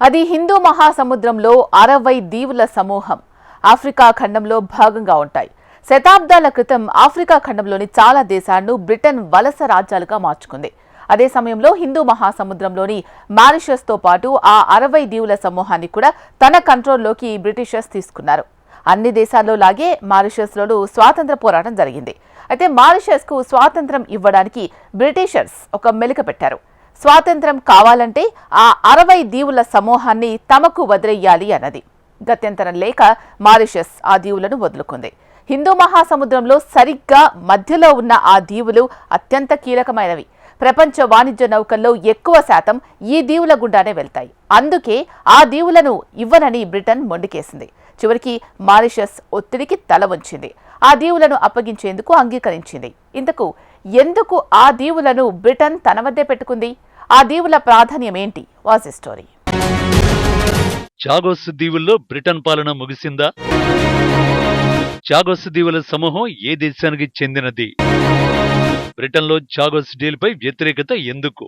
అది హిందూ మహాసముద్రంలో అరవై దీవుల సమూహం. ఆఫ్రికా ఖండంలో భాగంగా ఉంటాయి. శతాబ్దాల క్రితం ఆఫ్రికా ఖండంలోని చాలా దేశాలను బ్రిటన్ వలస రాజ్యాలుగా మార్చుకుంది. అదే సమయంలో హిందూ మహాసముద్రంలోని మారిషస్తో పాటు ఆ అరవై దీవుల సమూహాన్ని కూడా తన కంట్రోల్లోకి బ్రిటిషర్స్ తీసుకున్నారు. అన్ని దేశాల్లో లాగే మారిషస్లోనూ స్వాతంత్ర పోరాటం జరిగింది. అయితే మారిషస్కు స్వాతంత్రం ఇవ్వడానికి బ్రిటిషర్స్ ఒక మెలిక పెట్టారు. స్వాతంత్రం కావాలంటే ఆ అరవై దీవుల సమూహాన్ని తమకు వదిలేయాలి అన్నది. గత్యంతరం లేక మారిషస్ ఆ దీవులను వదులుకుంది. హిందూ మహాసముద్రంలో సరిగ్గా మధ్యలో ఉన్న ఆ దీవులు అత్యంత కీలకమైనవి. ప్రపంచ వాణిజ్య నౌకల్లో ఎక్కువ శాతం ఈ దీవుల గుండానే వెళ్తాయి. అందుకే ఆ దీవులను ఇవ్వనని బ్రిటన్ మొండికేసింది. చివరికి మారిషస్ ఒత్తిడికి తల వంచింది. ఆ దీవులను అప్పగించేందుకు అంగీకరించింది. ఇంతకు ఎందుకు ఆ దీవులను బ్రిటన్ తన వద్దే పెట్టుకుంది? ఆ దీవుల ప్రాధాన్యం ఏంటి? వాజ్ స్టోరీ. చాగోస్ దీవుల్లో బ్రిటన్ పాలన ముగిసిందా? చాగోస్ దీవుల సమూహం ఏ దేశానికి చెందినది? బ్రిటన్లో చాగోస్ డీల్పై వ్యతిరేకత ఎందుకు?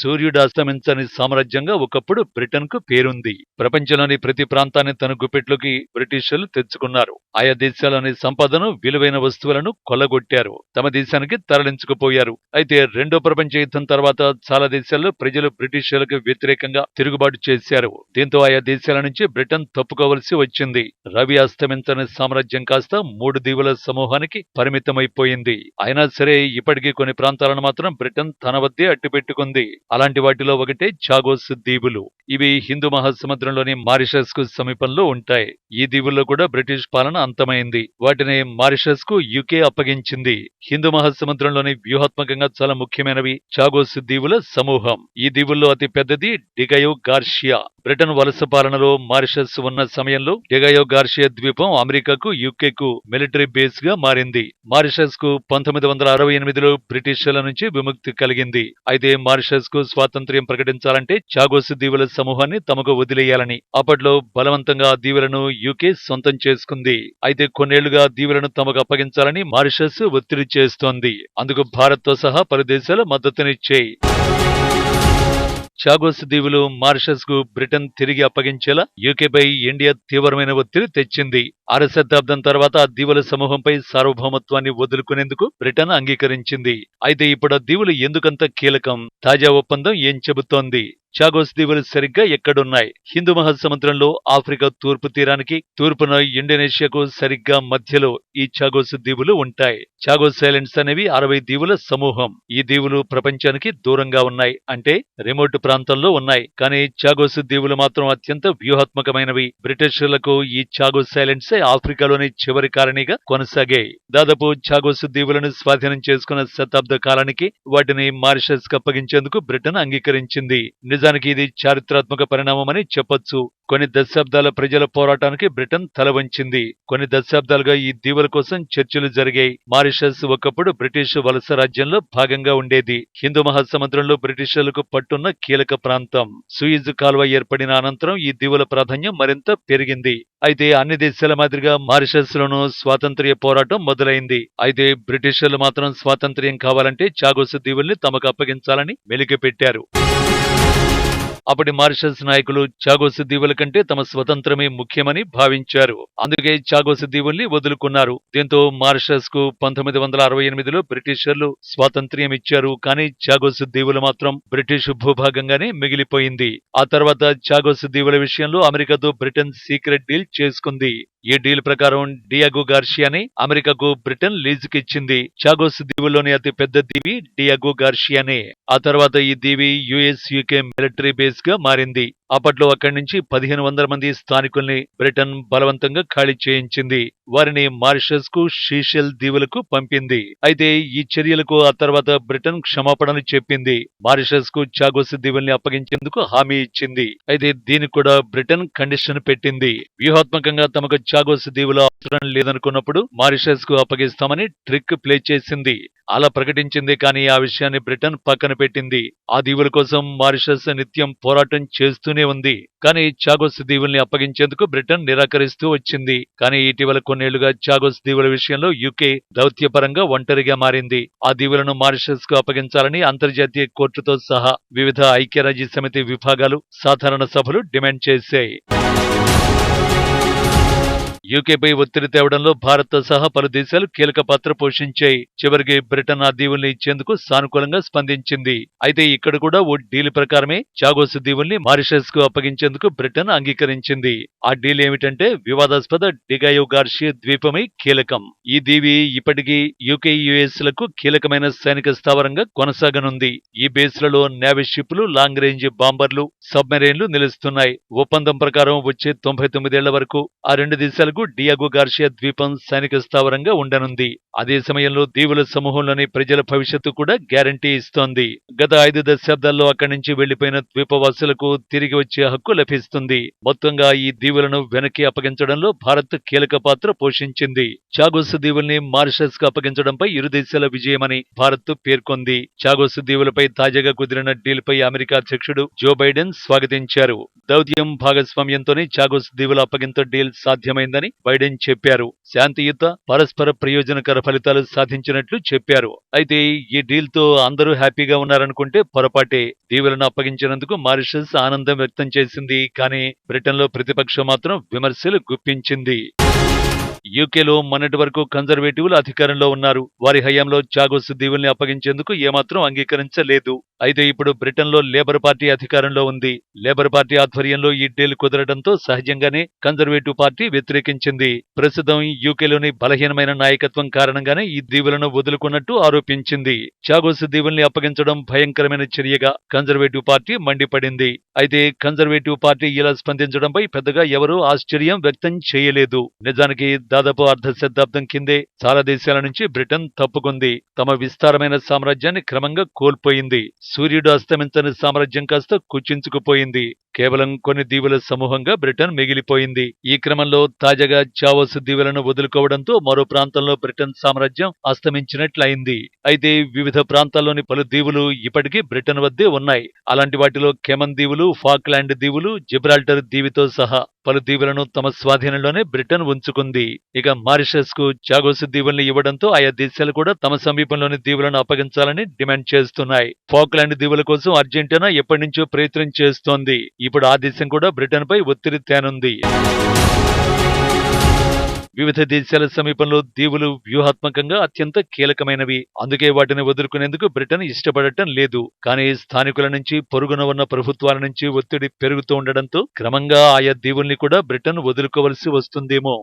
సూర్యుడు అస్తమించని సామ్రాజ్యంగా ఒకప్పుడు బ్రిటన్కు పేరుంది. ప్రపంచంలోని ప్రతి ప్రాంతాన్ని తన గుప్పెట్లోకి బ్రిటిషర్లు తెచ్చుకున్నారు. ఆయా దేశాల్లోని సంపదను విలువైన వస్తువులను కొల్లగొట్టారు. తమ దేశానికి తరలించుకుపోయారు. అయితే రెండో ప్రపంచ యుద్ధం తర్వాత చాలా దేశాల్లో ప్రజలు బ్రిటిషర్లకు వ్యతిరేకంగా తిరుగుబాటు చేశారు. దీంతో ఆయా దేశాల నుంచి బ్రిటన్ తప్పుకోవలసి వచ్చింది. రవి అస్తమించని సామ్రాజ్యం కాస్త మూడు దీవుల సమూహానికి పరిమితమైపోయింది. అయినా సరే ఇప్పటికీ కొన్ని ప్రాంతాలను మాత్రం బ్రిటన్ తన వద్దే అట్టిపెట్టుకుంది అలాంటి వాటిలో ఒకటే చాగోస్ దీవులు. ఇవి హిందూ మహాసముద్రంలోని మారిషస్కు సమీపంలో ఉంటాయి. ఈ దీవుల్లో కూడా బ్రిటిష్ పాలన అంతమైంది. వాటిని మారిషస్కు యుకే అప్పగించింది. హిందూ మహాసముద్రంలోని వ్యూహాత్మకంగా చాలా ముఖ్యమైనవి చాగోస్ దీవుల సమూహం. ఈ దీవుల్లో అతి పెద్దది డిగయో గార్షియా. బ్రిటన్ వలస పాలనలో మారిషస్ ఉన్న సమయంలో డిగయో గార్షియా ద్వీపం అమెరికాకు యుకేకు మిలిటరీ బేస్గా మారింది. మారిషస్కు పంతొమ్మిది వందల అరవై ఎనిమిదిలో బ్రిటిషర్ల నుంచి విముక్తి కలిగింది. అయితే మారిషస్కు స్వాతంత్ర్యం ప్రకటించాలంటే చాగోస్ దీవుల సమూహాన్ని తమకు వదిలేయాలని అప్పట్లో బలవంతంగా ఆ దీవులను యూకే సొంతం చేసుకుంది. అయితే కొన్నేళ్ళుగా దీవులను తమకు అప్పగించాలని మారిషస్ ఒత్తిడి చేస్తోంది. అందుకు భారత్తో సహా పలు దేశాలు మద్దతునిచ్చాయి. చాగోస్ దీవులు మారిషస్కు బ్రిటన్ తిరిగి అప్పగించేలా యూకేపై ఇండియా తీవ్రమైన ఒత్తిడి తెచ్చింది. అర శతాబ్దం తర్వాత ఆ దీవుల సమూహంపై సార్వభౌమత్వాన్ని వదులుకునేందుకు బ్రిటన్ అంగీకరించింది. అయితే ఇప్పుడు ఆ దీవులు ఎందుకంత కీలకం? తాజా ఒప్పందం ఏం చెబుతోంది? చాగోస్ దీవులు సరిగ్గా ఎక్కడున్నాయి. హిందూ మహాసముద్రంలో ఆఫ్రికా తూర్పు తీరానికి తూర్పున ఇండోనేషియాకు సరిగ్గా మధ్యలో ఈ చాగోస్ దీవులు ఉంటాయి. చాగోస్ ఐలాండ్స్ అనేవి అరవై దీవుల సమూహం. ఈ దీవులు ప్రపంచానికి దూరంగా ఉన్నాయి. అంటే రిమోట్ ప్రాంతంలో ఉన్నాయి. కానీ చాగోస్ దీవులు మాత్రం అత్యంత వ్యూహాత్మకమైనవి. బ్రిటిషర్లకు ఈ చాగోస్ ఐలాండ్సే ఆఫ్రికాలోని చివరి కారణిగా కొనసాగాయి. దాదాపు చాగోస్ దీవులను స్వాధీనం చేసుకున్న శతాబ్ద కాలానికి వాటిని మారిషస్కు అప్పగించేందుకు బ్రిటన్ అంగీకరించింది. నిజానికి ఇది చారిత్రాత్మక పరిణామమని చెప్పొచ్చు. కొన్ని దశాబ్దాల ప్రజల పోరాటానికి బ్రిటన్ తల వంచింది. కొన్ని దశాబ్దాలుగా ఈ దీవుల కోసం చర్చలు జరిగాయి. మారిషస్ ఒకప్పుడు బ్రిటిష్ వలస రాజ్యంలో భాగంగా ఉండేది. హిందూ మహాసముద్రంలో బ్రిటిషర్లకు పట్టున్న కీలక ప్రాంతం. సూయిజ్ కాల్వ ఏర్పడిన అనంతరం ఈ దీవుల ప్రాధాన్యం మరింత పెరిగింది. అయితే అన్ని దేశాల మాదిరిగా మారిషస్ లోనూ స్వాతంత్ర్య పోరాటం మొదలైంది. అయితే బ్రిటిషర్లు మాత్రం స్వాతంత్ర్యం కావాలంటే చాగోస్ దీవుల్ని తమకు అప్పగించాలని మెలికి పెట్టారు అప్పటి మారిషస్ నాయకులు చాగోస్ దీవుల కంటే తమ స్వతంత్రమే ముఖ్యమని భావించారు. అందుకే చాగోస్ దీవుల్ని వదులుకున్నారు. దీంతో మారిషస్కు పంతొమ్మిది వందల అరవై ఎనిమిదిలో బ్రిటిషర్లు స్వాతంత్ర్యం ఇచ్చారు కానీ చాగోస్ దీవులు మాత్రం బ్రిటిష్ భూభాగంగానే మిగిలిపోయింది. ఆ తర్వాత చాగోస్ దీవుల విషయంలో అమెరికాతో బ్రిటన్ సీక్రెట్ డీల్ చేసుకుంది. ఈ డీల్ ప్రకారం డియాగో గార్షియాని అమెరికాకు బ్రిటన్ లీజుకిచ్చింది. చాగోస్ దీవుల్లోని అతి పెద్ద దీవి డియాగో గార్షియానే. ఆ తర్వాత ఈ దీవి యుఎస్ యూకే మిలిటరీ బేస్ గా మారింది. అప్పట్లో అక్కడి నుంచి పదిహేను వందల మంది స్థానికుల్ని బ్రిటన్ బలవంతంగా ఖాళీ చేయించింది. వారిని మారిషస్కు షీషెల్ దీవులకు పంపింది. అయితే ఈ చర్యలకు ఆ తర్వాత బ్రిటన్ క్షమాపణలు చెప్పింది. మారిషస్కు చాగోస్ దీవుల్ని అప్పగించేందుకు హామీ ఇచ్చింది. అయితే దీనికి కూడా బ్రిటన్ కండిషన్ పెట్టింది. వ్యూహాత్మకంగా తమకు చాగోస్ దీవులు అవసరం లేదనుకున్నప్పుడు మారిషస్కు అప్పగిస్తామని ట్రిక్ ప్లే చేసింది. అలా ప్రకటించింది కానీ ఆ విషయాన్ని బ్రిటన్ పక్కన పెట్టింది. ఆ దీవుల కోసం మారిషస్ నిత్యం పోరాటం చేస్తూనే ఉంది. కానీ చాగోస్ దీవుల్ని అప్పగించేందుకు బ్రిటన్ నిరాకరిస్తూ వచ్చింది. కానీ ఇటీవల కొన్ని కొన్నేళ్ళుగా చాగోస్ దీవుల విషయంలో యూకే దౌత్యపరంగా ఒంటరిగా మారింది. ఆ దీవులను మారిషస్కు అప్పగించాలని అంతర్జాతీయ కోర్టుతో సహా వివిధ ఐక్యరాజ్య సమితి విభాగాలు సాధారణ సభలు డిమాండ్ చేశాయి. యూకేపై ఒత్తిడి తేవడంలో భారత్ సహా పలు దేశాలు కీలక పాత్ర పోషించాయి. చివరికి బ్రిటన్ ఆ దీవుల్ని ఇచ్చేందుకు సానుకూలంగా స్పందించింది. అయితే ఇక్కడ కూడా ఓ డీల్ ప్రకారమే చాగోస్ దీవుల్ని మారిషస్కు అప్పగించేందుకు బ్రిటన్ అంగీకరించింది. ఆ డీల్ ఏమిటంటే వివాదాస్పద డిగాయో గార్షియా ద్వీపమై కీలకం. ఈ దీవి ఇప్పటికీ యూకే యుఎస్లకు కీలకమైన సైనిక స్థావరంగా కొనసాగనుంది. ఈ బేస్లలో నేవీ షిప్లు లాంగ్ రేంజ్ బాంబర్లు సబ్మెరైన్లు నిలుస్తున్నాయి. ఒప్పందం ప్రకారం వచ్చే తొంభై తొమ్మిదేళ్ళ వరకు ఆ రెండు దేశాలకు డియాగో గార్షియా ద్వీపం సైనిక స్థావరంగా ఉండనుంది. అదే సమయంలో దీవుల సమూహంలోని ప్రజల భవిష్యత్తు కూడా గ్యారంటీ ఇస్తోంది. గత ఐదు దశాబ్దాల్లో అక్కడి నుంచి వెళ్ళిపోయిన ద్వీపవాసులకు తిరిగి వచ్చే హక్కు లభిస్తుంది. మొత్తంగా ఈ దీవులను వెనక్కి అప్పగించడంలో భారత్ కీలక పాత్ర పోషించింది. చాగోస్ దీవుల్ని మారిషస్కు అప్పగించడంపై ఇరు దేశాల విజయమని భారత్ పేర్కొంది. చాగోస్ దీవులపై తాజాగా కుదిరిన డీల్ పై అమెరికా అధ్యక్షుడు జో బైడెన్ స్వాగతించారు. దౌత్యం భాగస్వామ్యంతోనే చాగోస్ దీవుల అప్పగింత డీల్ సాధ్యమైందని బైడెన్ చెప్పారు. శాంతియుత పరస్పర ప్రయోజనకర ఫలితాలు సాధించినట్లు చెప్పారు. అయితే ఈ డీల్తో అందరూ హ్యాపీగా ఉన్నారనుకుంటే పొరపాటే. దీవులను అప్పగించినందుకు మారిషస్ ఆనందం వ్యక్తం చేసింది. కానీ బ్రిటన్లో ప్రతిపక్షం మాత్రం విమర్శలు గుప్పించింది. యూకేలో మొన్నటి వరకు కన్జర్వేటివ్లు అధికారంలో ఉన్నారు. వారి హయాంలో చాగోస్ దీవుల్ని అప్పగించేందుకు ఏమాత్రం అంగీకరించలేదు. అయితే ఇప్పుడు బ్రిటన్లో లేబర్ పార్టీ అధికారంలో ఉంది. లేబర్ పార్టీ ఆధ్వర్యంలో ఈ డీల్ కుదరడంతో సహజంగానే కన్జర్వేటివ్ పార్టీ వ్యతిరేకించింది. ప్రస్తుతం యూకేలోని బలహీనమైన నాయకత్వం కారణంగానే ఈ దీవులను వదులుకున్నట్టు ఆరోపించింది. చాగోస్ దీవుల్ని అప్పగించడం భయంకరమైన చర్యగా కన్జర్వేటివ్ పార్టీ మండిపడింది. అయితే కన్జర్వేటివ్ పార్టీ ఇలా స్పందించడంపై పెద్దగా ఎవరూ ఆశ్చర్యం వ్యక్తం చేయలేదు. నిజానికి దాదాపు అర్ధ శతాబ్దం కిందే చాలా దేశాల నుంచి బ్రిటన్ తప్పుకుంది. తమ విస్తారమైన సామ్రాజ్యాన్ని క్రమంగా కోల్పోయింది. సూర్యుడు అస్తమించని సామ్రాజ్యం కాస్త కుచించుకుపోయింది. కేవలం కొన్ని దీవుల సమూహంగా బ్రిటన్ మిగిలిపోయింది. ఈ క్రమంలో తాజాగా చావోస్ దీవులను వదులుకోవడంతో మరో ప్రాంతంలో బ్రిటన్ సామ్రాజ్యం అస్తమించినట్లయింది. అయితే వివిధ ప్రాంతాల్లోని పలు దీవులు ఇప్పటికీ బ్రిటన్ వద్దే ఉన్నాయి. అలాంటి వాటిలో కెమన్ దీవులు ఫాక్లాండ్ దీవులు జిబ్రాల్టర్ దీవితో సహా పలు దీవులను తమ స్వాధీనంలోనే బ్రిటన్ ఉంచుకుంది. ఇక మారిషస్కు చాగోస్ దీవుల్ని ఇవ్వడంతో ఆయా దేశాలు కూడా తమ సమీపంలోని దీవులను అప్పగించాలని డిమాండ్ చేస్తున్నాయి. ఫాక్లాండ్ దీవుల కోసం అర్జెంటీనా ఎప్పటి నుంచో ప్రయత్నం చేస్తోంది. ఇప్పుడు ఆ దేశం కూడా బ్రిటన్ పై ఒత్తిడి తేనుంది. వివిధ దేశాల సమీపంలో దీవులు వ్యూహాత్మకంగా అత్యంత కీలకమైనవి. అందుకే వాటిని వదులుకునేందుకు బ్రిటన్ ఇష్టపడటం లేదు. కానీ స్థానికుల నుంచి పొరుగున ఉన్న ప్రభుత్వాల నుంచి ఒత్తిడి పెరుగుతూ ఉండడంతో క్రమంగా ఆయా దీవుల్ని కూడా బ్రిటన్ వదులుకోవలసి వస్తుందేమో.